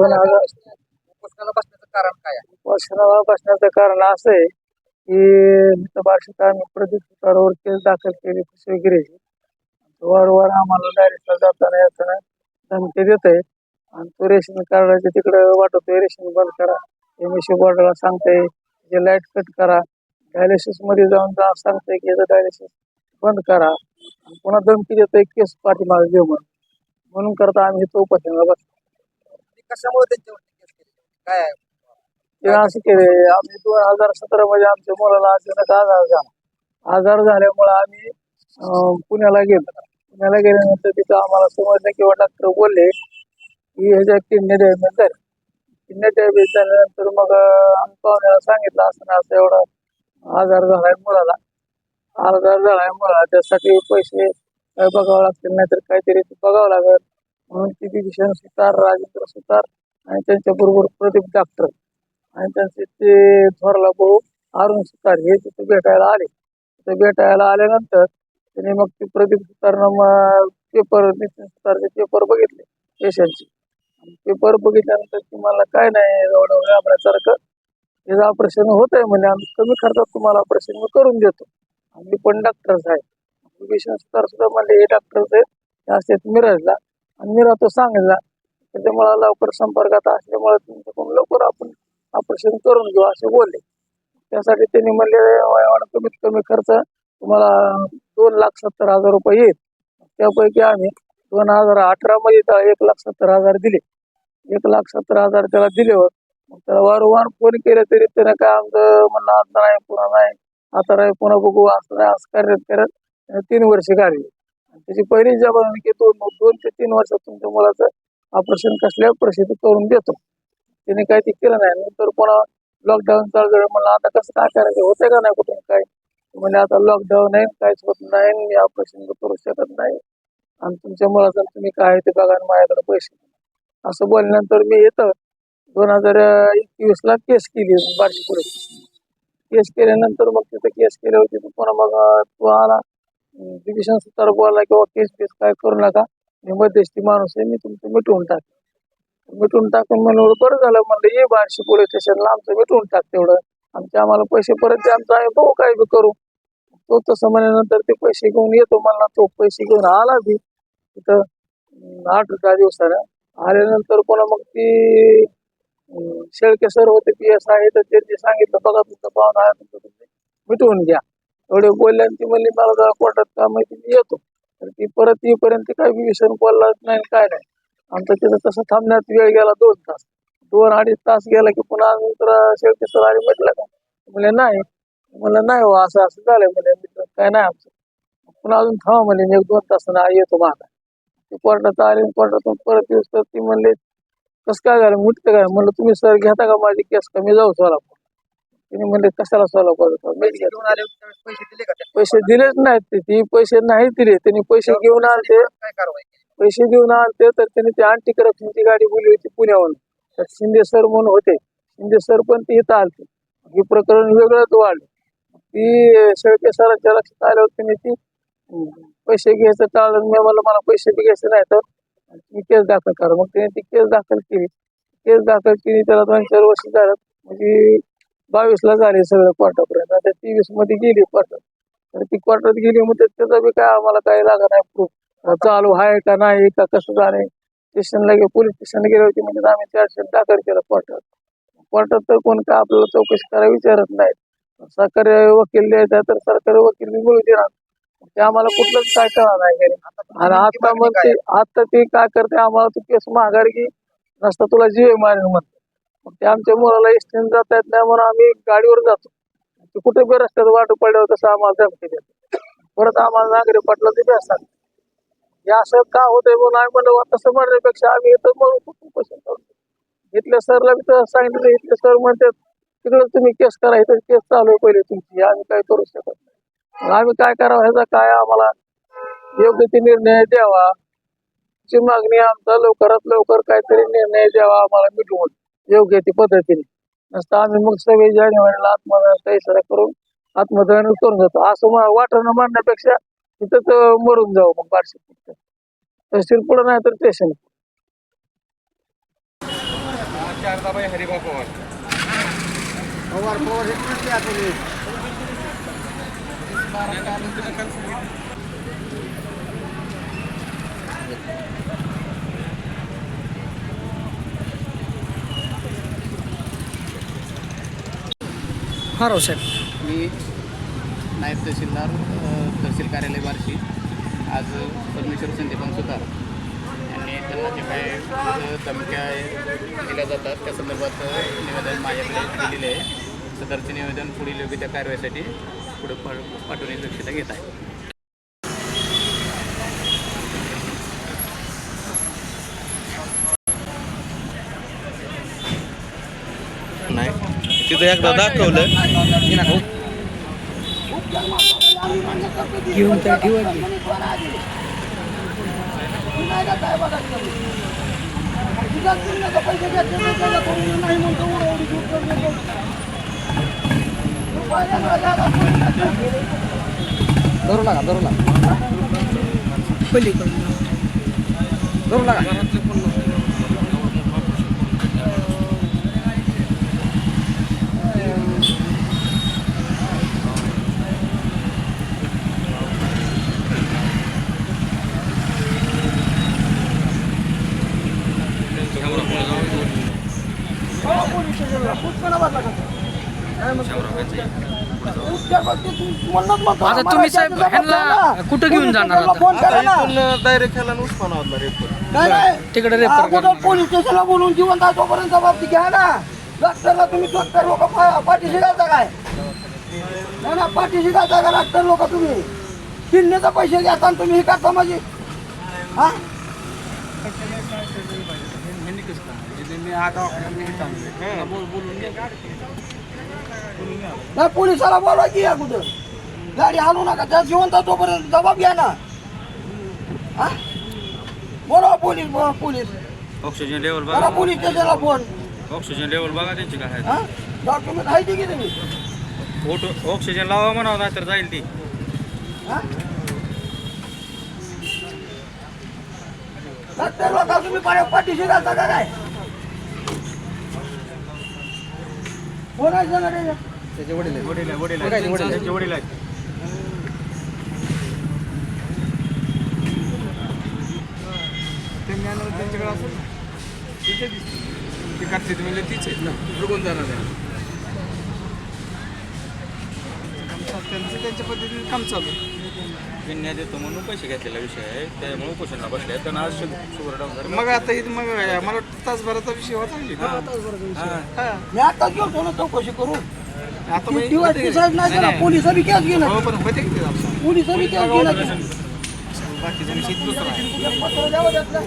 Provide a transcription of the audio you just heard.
उपोषणाला बसण्याचं कारण काय आहे? वर्षाला बसण्याचं कारण असं आहे की आम्ही प्रदीप सुतारावर केस दाखल केली शिवगिरीची वारंवार आम्हाला डायरेक्टला जाताना येताना धमकी देत आहे आणि तो रेशन कार्डाचे तिकडे वाटतोय रेशन बंद करा. एम एस बोर्डाला सांगताय जे लाइट कट करा. डायलिसिसमध्ये जाऊन जा सांगताय की याचं डायलिसिस बंद करा. आणि पुन्हा धमकी देतोय केस पाठीमागे घेऊ म्हणून म्हणून करता आम्ही इथं उपासनाला बस आणि कशामुळे त्यांच्यावरती काय? आहे ते असं केले आम्ही दोन हजार सतरा मध्ये आमच्या मुलाला अचानक आजार झाला. आजार झाल्यामुळे आम्ही अं, पुण्याला गेलो. पुण्याला गेल्यानंतर तिथं आम्हाला समजलं किंवा डॉक्टर बोलले की ह्याच्या किडनी डॅमेज झाली. किडनी डॅमेज झाल्यानंतर मग अं, आम्ही पाहुण्याला सांगितलं असं ना असं एवढा आजार झालाय मुलाला. आजार झालाय मुलाला त्यासाठी पैसे काय बघावं लागतील नाहीतर काहीतरी बघावं लागेल. म्हणून ती भीषण सुतार राजेंद्र सुतार आणि त्यांच्याबरोबर प्रदीप डॉक्टर आणि त्यांचे ते थोरला भाऊ अरुण सुतार हे तिथे भेटायला आले. तिथे भेटायला आल्यानंतर त्यांनी मग ते प्रदीप सुतारनं मग पेपर नितीन सुतारचे पेपर बघितले पेशंटचे. पेपर बघितल्यानंतर तुम्हाला काय नाही एवढं घाबरण्यासारखं त्याचं ऑपरेशन होत आहे म्हणजे आम्ही कमी खर्चात तुम्हाला ऑपरेशन मी करून देतो. आम्ही पण डॉक्टर्स आहे. भीषण सुतार सुद्धा म्हणले हे डॉक्टर्स आहेत हे असतात मिरजला. आणि मिरा तो सांगितला त्याच्यामुळे लवकर संपर्कात असल्यामुळे तुमच्याकडून लवकर आपण ऑपरेशन करून घेऊ असे बोलले. त्यासाठी त्यांनी म्हणले कमीत कमी खर्च तुम्हाला दोन लाख सत्तर हजार रुपये येईल. त्यापैकी आम्ही दोन हजार अठरामध्ये त्याला एक लाख सत्तर हजार दिले. एक लाख सत्तर हजार त्याला दिल्यावर मग त्याला वारंवार फोन केले तरी त्याने काय आमचं म्हणणं आता नाही पुन्हा नाही. आता नाही पुन्हा बघू असं नाही असं करत करत. तीन वर्ष काढली. त्याची पहिली जबाबदारी की दोन दोन ते तीन वर्षात तुमच्या मुलाचं ऑपरेशन कसल्या परिस्थितीत करून देतो. त्याने काही ते केलं नाही. नंतर पुन्हा लॉकडाऊन चालू झालं. म्हणलं आता कसं काय करायचं? होतंय का नाही कुठून काय? म्हणजे आता लॉकडाऊन आहे. काहीच होत नाही. मी ऑपरेशन करू शकत नाही. आणि तुमच्या मुलाचं तुम्ही काय ते बघा आणि माझ्याकडे पैसे असं बोलल्यानंतर मी येतं दोन हजार एकवीस ला केस केली बार्शी पुढे केस केल्यानंतर मग तिथं केस केल्यावर तिथं पुन्हा मग अं, तो आला. डिव्हिजन सुतार बोला किंवा केस हो, केस काय करू नका. मी मध्यस्थी माणूस आहे मी तुमचं मिटवून टाक मिटवून टाकून म्हणून बरं झालं. म्हणलं ये बारशी पोलीस स्टेशनला आमचं मिटवून टाक तेवढं. आमचे आम्हाला पैसे परत ते आमचं आहे बघू काय बी करू. तो तसं म्हणल्यानंतर ते पैसे घेऊन येतो म्हणला तो पैसे घेऊन आला बी. तिथं आठ दहा दिवसानं आल्यानंतर पुन्हा मग ती शेळके सर होते पी एस आहे तर त्यांनी सांगितलं बघा तुमचं पाहुणा आहे तुमचं तुम्ही मिटवून घ्या. एवढे बोलले आणि ती म्हणली मला जरा कोर्टात काम आहे येतो. तर ती परत येईपर्यंत काही बी विषय बोलला नाही काय नाही. आमचा तिथं तसं थांबण्यात वेळ गेला दोन तास. दोन अडीच तास गेला की पुन्हा मित्र शेवटी सर आणि म्हटलं का? म्हणले नाही. म्हणलं नाही हो असं असं झालंय. म्हणजे मित्र काय नाही आमचं. पुन्हा अजून थांबा म्हणे मी एक दोन तास आ- येतो माझा ते कोर्टात आले कोर्टातून परत येऊस तर ती म्हणले कसं काय झालं? मुठतं काय? म्हणलं तुम्ही सर घेता का माझी केस? का मी जाऊ सोलापूर तिने म्हणले कशाला घेऊन आले त्यावेळेस पैसे दिले का त्यांनी? पैसे दिलेच नाहीत ते. ती पैसे नाही दिले. त्यांनी पैसे घेऊन आले काय कारवाई केली? पैसे देऊन आलते तर त्यांनी ते अँटी करप्शनची गाडी बोलली होती पुण्याहून तर शिंदे सर म्हणून होते. शिंदे सर पण ते इथं आलते. हे प्रकरण वेगळंच वाढलं ती शेळके सरांच्या लक्षात आल्यावर त्यांनी ती पैसे घ्यायचं टाळलं मी म्हणलं मला पैसे बी घ्यायचे नाही तर मी केस दाखल करा. मग त्याने ती केस दाखल केली. केस दाखल केली त्याला दोन चार वर्ष झालं. म्हणजे बावीसला झाले सगळं क्वार्टरपर्यंत आता तेवीसमध्ये गेली क्वार्टर आणि ती क्वार्टरात गेली मग त्याचा बी काय आम्हाला काही लागत नाही प्रूफ चालू आहे का नाही का कसं झालंय? स्टेशनला गे पोलीस स्टेशनला गेले होते म्हणजे आम्ही चारशे दाखल केलं क्वार्टर क्वार्टर तर कोण काय आपल्याला चौकशी करायला विचारत नाही सरकारी वकील द्यायचा तर सरकारी वकील मी मिळू देणार. ते आम्हाला कुठलंच काय कळणार नाही आणि आता मग ते आता ते काय करते आम्हाला तू केस माघार की नसता तुला जीव मारेल म्हणते. ते आमच्या मुलाला इस्टेन जाता येत नाही म्हणून आम्ही गाडीवर जातो. ते कुठे बी रस्त्यात वाटू पडल्यावर तसं आम्हाला धमकी परत आम्हाला नागरी पाटला ते असतात. हे असं का होतंय म्हणून आम्ही म्हणलं तसं म्हणण्यापेक्षा आम्ही इथं मग उपोषण करतो इथल्या सरला मी तर सांगितलं इथले सर म्हणतात तिकडे तुम्ही केस करा इथं केस चालू आहे पहिले तुमची आम्ही काय करू शकत नाही. आम्ही काय करावं ह्याचा काय आम्हाला योग्य ते निर्णय द्यावा? ची मागणी आमचा लवकरात लवकर काहीतरी निर्णय द्यावा आम्हाला मिटवून योग्य ती पद्धतीने. नसतं आम्ही मग सगळे जानेवारीला आत्मदहनाचा इशारा करून आत्मदान करून जातो. असं वाटणं मांडण्यापेक्षा तिथंच मरून जाऊ मग बारशे तहसील पुढं नाही तर स्टेशन शारदाबाई हरिबा पवार पवार पवार हे कुठले आता तुम्ही हा राव साहेब मी नायब तहसीलदार अ, तहसील कार्यालय बार्शी. आज परमेश्वर संदीपन सुतार यांनी त्यांना जे काय अ, धमक्या दिल्या जातात त्या संदर्भात अ, निवेदन माझ्याकडे दिलेले आहे. सदरचे निवेदन पुढील योग्य त्या कारवाईसाठी पुढे पाठवण्याची दक्षता घेत आहे. तिथं एकदा दाखवलं. घेऊन त्या. धरू लागा धरू लागा पलीकडून. धरू लागा आता तुम्ही साहेब ह्यांना कुठं घेऊन जाणार आता? डायरेक्ट ह्याला रेफर तिकडे रेफर अगोदर पोलीस स्टेशनला बोलून जिवंत आहे तोपर्यंत बाबती घ्या ना. डॉक्टरला तुम्ही डॉक्टर लोक पाठीशी घालता काय? नाही ना पाठीशी घालता का डॉक्टर लोक तुम्ही? किडनीचे पैसे घेता आणि तुम्ही हे करता म्हणजे नाही पोलिसाला बोलवा की अगोदर. गाडी हालू नका. त्या जिवंत तोपर्यंत जबाब घ्या ना. हा? बोलवा पोलीस बोलवा पोलीस. ऑक्सिजन लेवल करा पोलीस स्टेशनला फोन ऑक्सिजन लेवल बघा त्यांची काय आहे. हा? डॉक्युमेंट आहे की तुम्ही फोटो ऑक्सिजन लावा म्हणावं नाही तर जाईल ती. हा? डॉक्टर लोक तुम्ही पाठीशी घालता का काय? रे त्याचे? वडील आहेत. वडील आहे, वडील आहे. वडील आहेत. त्यांचे वडील आहेत. त्यांच्याकडे असेल ना. तिथे ती करते तुम्ही म्हणजे तीच आहे ना रुगून जाणार आहे. त्यांचं त्यांच्या पद्धतीने काम चालू विन्या देतो म्हणून पैसे घेतलेला विषय आहे. त्यामुळे उपोषणला बसले. त्यांना आज झालं. मग आता इथं मग मला तासभराचा विषय होता मी आता गेलो ना चौकशी करू? आता मग दिवस साहेब नाही केला पोलीस बी केस घेणार हो पण होते किती आपसा पोलीस बी केस घेणार बाकी जण शेत दुसरं आहे पत्र द्यावं त्यातलं.